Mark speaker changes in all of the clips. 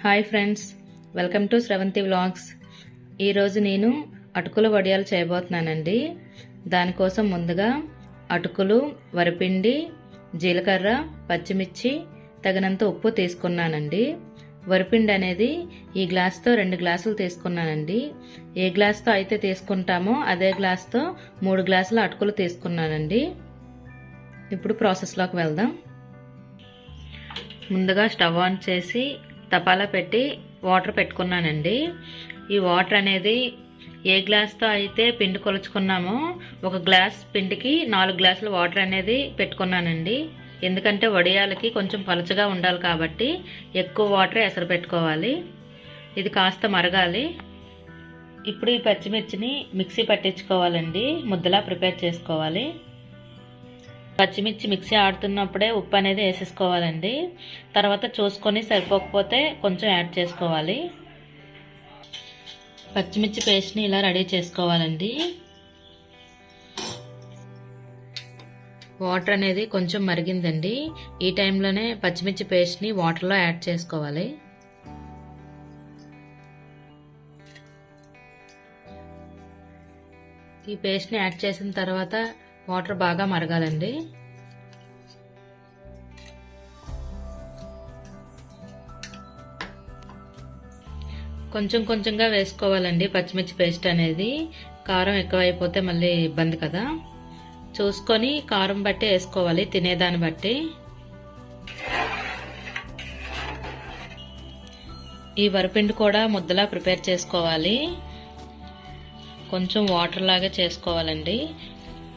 Speaker 1: Hi friends welcome to Sravanthi vlogs. ఈరోజు నేను అటుకుల వడియాలు చేయబోతున్నానండి. దానికోసం ముందుగా అటుకులు వరిపిండి జీలకర్ర పచ్చిమిర్చి తగినంత ఉప్పు తీసుకున్నానండి. వరిపిండి అనేది ఈ గ్లాస్తో రెండు గ్లాసులు తీసుకున్నానండి. ఏ గ్లాస్తో అయితే తీసుకుంటామో అదే గ్లాస్తో మూడు గ్లాసుల అటుకులు తీసుకున్నానండి. ఇప్పుడు ప్రాసెస్లోకి వెళ్దాం. ముందుగా స్టవ్ ఆన్ చేసి తపాలా పెట్టి వాటర్ పెట్టుకున్నానండి. ఈ వాటర్ అనేది ఏ గ్లాస్తో అయితే పిండి కొలుచుకున్నామో ఒక గ్లాస్ పిండికి నాలుగు గ్లాసుల వాటర్ అనేది పెట్టుకున్నానండి. ఎందుకంటే వడియాలకి కొంచెం పలుచగా ఉండాలి కాబట్టి ఎక్కువ వాటర్ ఎసరు పెట్టుకోవాలి. ఇది కాస్త మరగాలి. ఇప్పుడు ఈ పచ్చిమిర్చిని మిక్సీ పట్టించుకోవాలండి. ముద్దలా ప్రిపేర్ చేసుకోవాలి. పచ్చిమిర్చి మిక్సీ ఆడుతున్నప్పుడే ఉప్పు అనేది వేసేసుకోవాలండి. తర్వాత చూసుకొని సరిపోకపోతే కొంచెం యాడ్ చేసుకోవాలి. పచ్చిమిర్చి పేస్ట్ని ఇలా రెడీ చేసుకోవాలండి. వాటర్ అనేది కొంచెం మరిగిందండి. ఈ టైంలోనే పచ్చిమిర్చి పేస్ట్ని వాటర్లో యాడ్ చేసుకోవాలి. ఈ పేస్ట్ని యాడ్ చేసిన తర్వాత వాటర్ బాగా మరగాలండి. కొంచెం కొంచెంగా వేసుకోవాలండి పచ్చిమిర్చి పేస్ట్ అనేది. కారం ఎక్కువైపోతే మళ్ళీ ఇబ్బంది కదా. చూసుకొని కారం బట్టి వేసుకోవాలి తినేదాన్ని బట్టి. ఈ వరిపిండి కూడా ముద్దలా ప్రిపేర్ చేసుకోవాలి. కొంచెం వాటర్ లాగా చేసుకోవాలండి.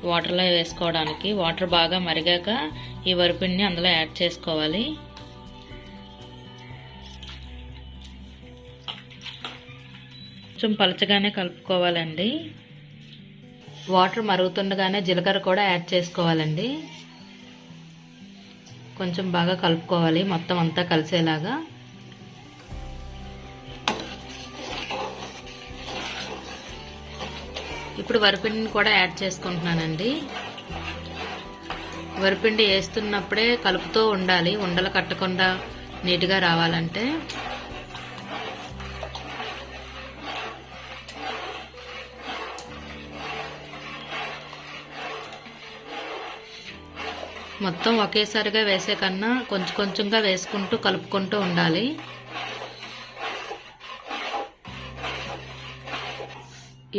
Speaker 1: వాటర్లో వేసుకోవడానికి. వాటర్ బాగా మరిగాక ఈ వరిపిండిని అందులో యాడ్ చేసుకోవాలి. కొంచెం పలచగానే కలుపుకోవాలండి. వాటర్ మరుగుతుండగానే జీలకర్ర కూడా యాడ్ చేసుకోవాలండి. కొంచెం బాగా కలుపుకోవాలి మొత్తం అంతా కలిసేలాగా. ఇప్పుడు వరిపిండిని కూడా యాడ్ చేసుకుంటున్నానండి. వరిపిండి వేస్తున్నప్పుడే కలుపుతూ ఉండాలి. ఉండలు కట్టకుండా నీట్గా రావాలంటే. మొత్తం ఒకేసారిగా వేసే కన్నా కొంచెం కొంచెంగా వేసుకుంటూ కలుపుకుంటూ ఉండాలి.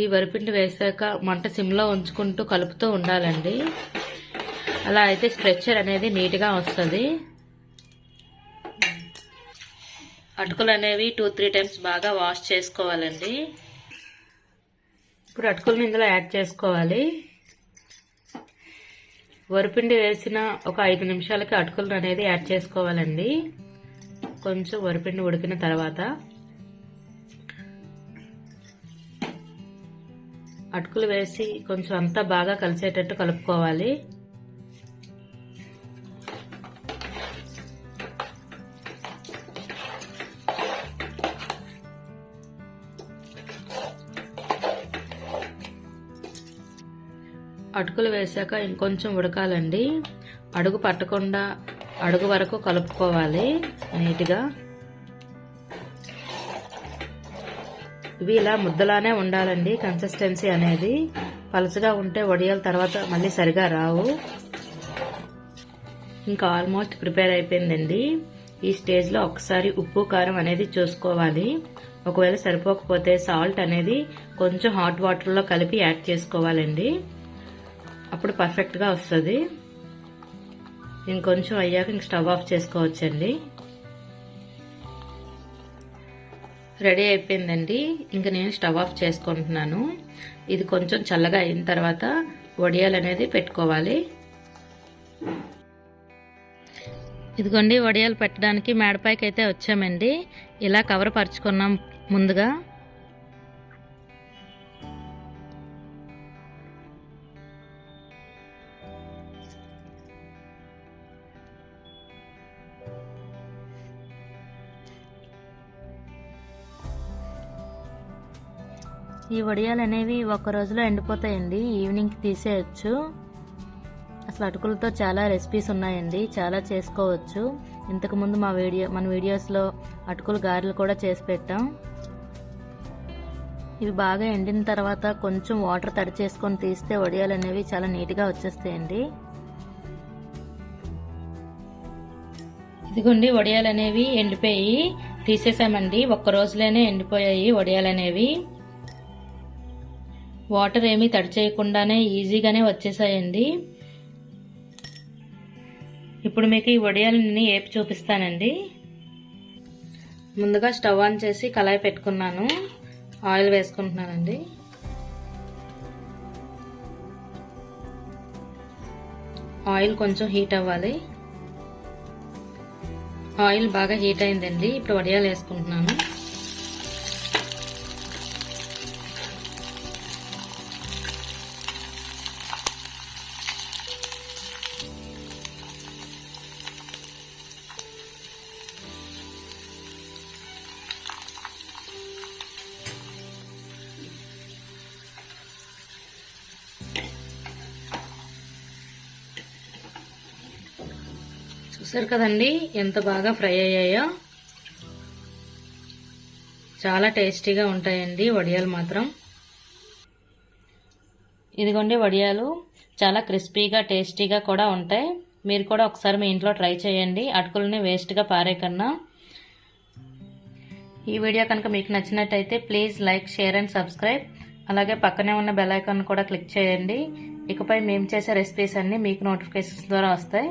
Speaker 1: ఈ వరిపిండి వేసాక మంట సిమ్లో ఉంచుకుంటూ కలుపుతూ ఉండాలండి. అలా అయితే స్ట్రెచ్చర్ అనేది నీట్గా వస్తుంది. అటుకులు అనేవి టూ త్రీ టైమ్స్ బాగా వాష్ చేసుకోవాలండి. ఇప్పుడు అటుకులను ఇందులో యాడ్ చేసుకోవాలి. వరిపిండి వేసిన ఒక ఐదు నిమిషాలకి అటుకులు అనేది యాడ్ చేసుకోవాలండి. కొంచెం వరిపిండి ఉడికిన తర్వాత. అటుకులు వేసి కొంచెం అంతా బాగా కలిసేటట్టు కలుపుకోవాలి. అటుకులు వేసాక ఇంకొంచెం ఉడకాలండి. అడుగు పట్టకుండా అడుగు వరకు కలుపుకోవాలి నీట్గా. ఇవి ఇలా ముద్దలానే ఉండాలండి కన్సిస్టెన్సీ అనేది. పలచగా ఉంటే వడియాల తర్వాత మళ్ళీ సరిగా రావు. ఇంకా ఆల్మోస్ట్ ప్రిపేర్ అయిపోయిందండి. ఈ స్టేజ్లో ఒకసారి ఉప్పు కారం అనేది చూసుకోవాలి. ఒకవేళ సరిపోకపోతే సాల్ట్ అనేది కొంచెం హాట్ వాటర్లో కలిపి యాడ్ చేసుకోవాలండి. అప్పుడు పర్ఫెక్ట్గా వస్తుంది. ఇంకొంచెం అయ్యాక ఇంక స్టవ్ ఆఫ్ చేసుకోవచ్చండి. రెడీ అయిపోయిందండి. ఇంక నేను స్టవ్ ఆఫ్ చేసుకుంటున్నాను. ఇది కొంచెం చల్లగా అయిన తర్వాత వడియాలు అనేది పెట్టుకోవాలి. ఇదిగోండి వడియాలు పెట్టడానికి మేడపైకి అయితే వచ్చామండి. ఇలా కవర్ పరుచుకున్నాం ముందుగా. ఈ వడియాలు అనేవి ఒక రోజులో ఎండిపోతాయండి. ఈవినింగ్కి తీసేయచ్చు. అసలు అటుకులతో చాలా రెసిపీస్ ఉన్నాయండి. చాలా చేసుకోవచ్చు. ఇంతకుముందు మా వీడియో మన వీడియోస్లో అటుకులు గారెలు కూడా చేసి పెట్టాం. ఇవి బాగా ఎండిన తర్వాత కొంచెం వాటర్ తడి చేసుకొని తీస్తే వడియాలు అనేవి చాలా నీట్గా వచ్చేస్తాయండి. ఇదిగోండి వడియాలు అనేవి ఎండిపోయి తీసేసామండి. ఒక్క రోజులోనే ఎండిపోయాయి వడియాలు అనేవి. వాటర్ ఏమీ తడి చేయకుండానే ఈజీగానే వచ్చేసాయండి. ఇప్పుడు మీకు ఈ వడియాలని ఏపి చూపిస్తానండి. ముందుగా స్టవ్ ఆన్ చేసి కళాయి పెట్టుకున్నాను. ఆయిల్ వేసుకుంటున్నానండి. ఆయిల్ కొంచెం హీట్ అవ్వాలి. ఆయిల్ బాగా హీట్ అయిందండి. ఇప్పుడు వడియాలు వేసుకుంటున్నాను. చూసారు కదండి ఎంత బాగా ఫ్రై అయ్యాయో. చాలా టేస్టీగా ఉంటాయండి వడియాలు మాత్రం. ఇదిగోండి వడియాలు చాలా క్రిస్పీగా టేస్టీగా కూడా ఉంటాయి. మీరు కూడా ఒకసారి మీ ఇంట్లో ట్రై చేయండి అటుకులని వేస్ట్గా పారే కన్నా. ఈ వీడియో కనుక మీకు నచ్చినట్టయితే please like share and subscribe. అలాగే పక్కనే ఉన్న బెల్ ఐకాన్ కూడా క్లిక్ చేయండి. ఇకపై మేము చేసే రెసిపీస్ అన్నీ మీకు నోటిఫికేషన్స్ ద్వారా వస్తాయి.